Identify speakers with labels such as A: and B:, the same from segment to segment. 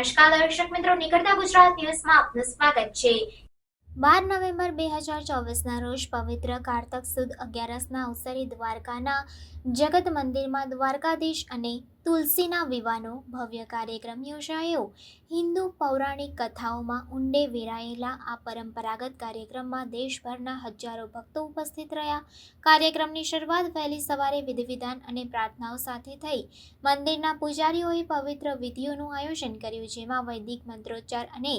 A: નમસ્કાર દર્શક મિત્રો. નીકળતા ગુજરાત ન્યૂઝમાં આપનું સ્વાગત છે. બાર નવેમ્બર બે હજાર ચોવીસના રોજ પવિત્ર કારતક સુદ અગિયારસના અવસરે દ્વારકાના જગત મંદિરમાં દ્વારકાધીશ અને તુલસીના વિવાનો ભવ્ય કાર્યક્રમ યોજાયો. હિન્દુ પૌરાણિક કથાઓમાં ઊંડે વેરાયેલા આ પરંપરાગત કાર્યક્રમમાં દેશભરના હજારો ભક્તો ઉપસ્થિત રહ્યા. કાર્યક્રમની શરૂઆત વહેલી સવારે વિધિવિધાન અને પ્રાર્થનાઓ સાથે થઈ. મંદિરના પૂજારીઓએ પવિત્ર વિધિઓનું આયોજન કર્યું, જેમાં વૈદિક મંત્રોચ્ચાર અને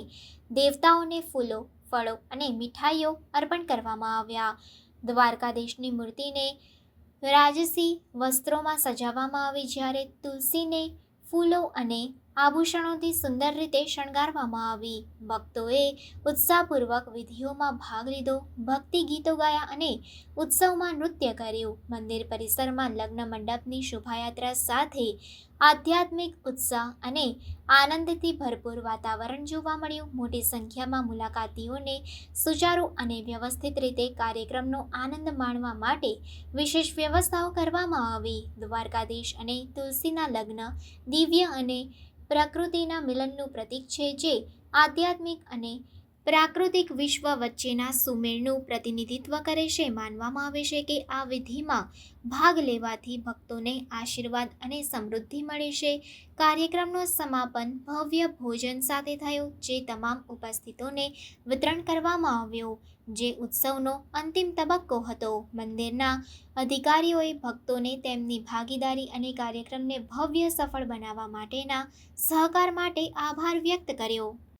A: દેવતાઓને ફૂલો ફળો અને મીઠાઈઓ અર્પણ કરવામાં આવ્યા. દ્વારકાધીશની મૂર્તિને રાજસી વસ્ત્રોમાં સજાવવામાં આવી, જ્યારે તુલસીને ફૂલો અને આભૂષણોથી સુંદર રીતે શણગારવામાં આવી. ભક્તોએ ઉત્સાહપૂર્વક વિધિઓમાં ભાગ લીધો. ભક્તિ ગીતો ગાયા અને ઉત્સવમાં નૃત્ય કર્યું. મંદિર પરિસરમાં લગ્ન મંડપની શોભાયાત્રા સાથે આધ્યાત્મિક ઉત્સાહ અને આનંદથી ભરપૂર વાતાવરણ જોવા મળ્યું. મોટી સંખ્યામાં મુલાકાતીઓને સુચારુ અને વ્યવસ્થિત રીતે કાર્યક્રમનો આનંદ માણવા માટે વિશેષ વ્યવસ્થાઓ કરવામાં આવી. દ્વારકાધીશ અને તુલસીના લગ્ન, દિવ્ય અને પ્રકૃતિના મિલનનું પ્રતીક છે જે આધ્યાત્મિક અને પ્રાકૃતિક વિશ્વ વચ્ચેના સુમેળનું પ્રતિનિધિત્વ કરે છે. માનવામાં આવે છે કે આ વિધિમાં ભાગ લેવાથી ભક્તોને આશીર્વાદ અને સમૃદ્ધિ મળે છે. કાર્યક્રમનો સમાપન ભવ્ય ભોજન સાથે થયો, જે તમામ ઉપસ્થિતોને વિતરણ કરવામાં આવ્યું, જે ઉત્સવનો અંતિમ તબક્કો હતો. મંદિરના અધિકારીઓએ ભક્તોને તેમની ભાગીદારી અને કાર્યક્રમને ભવ્ય સફળ બનાવવા માટેના સહકાર માટે આભાર વ્યક્ત કર્યો.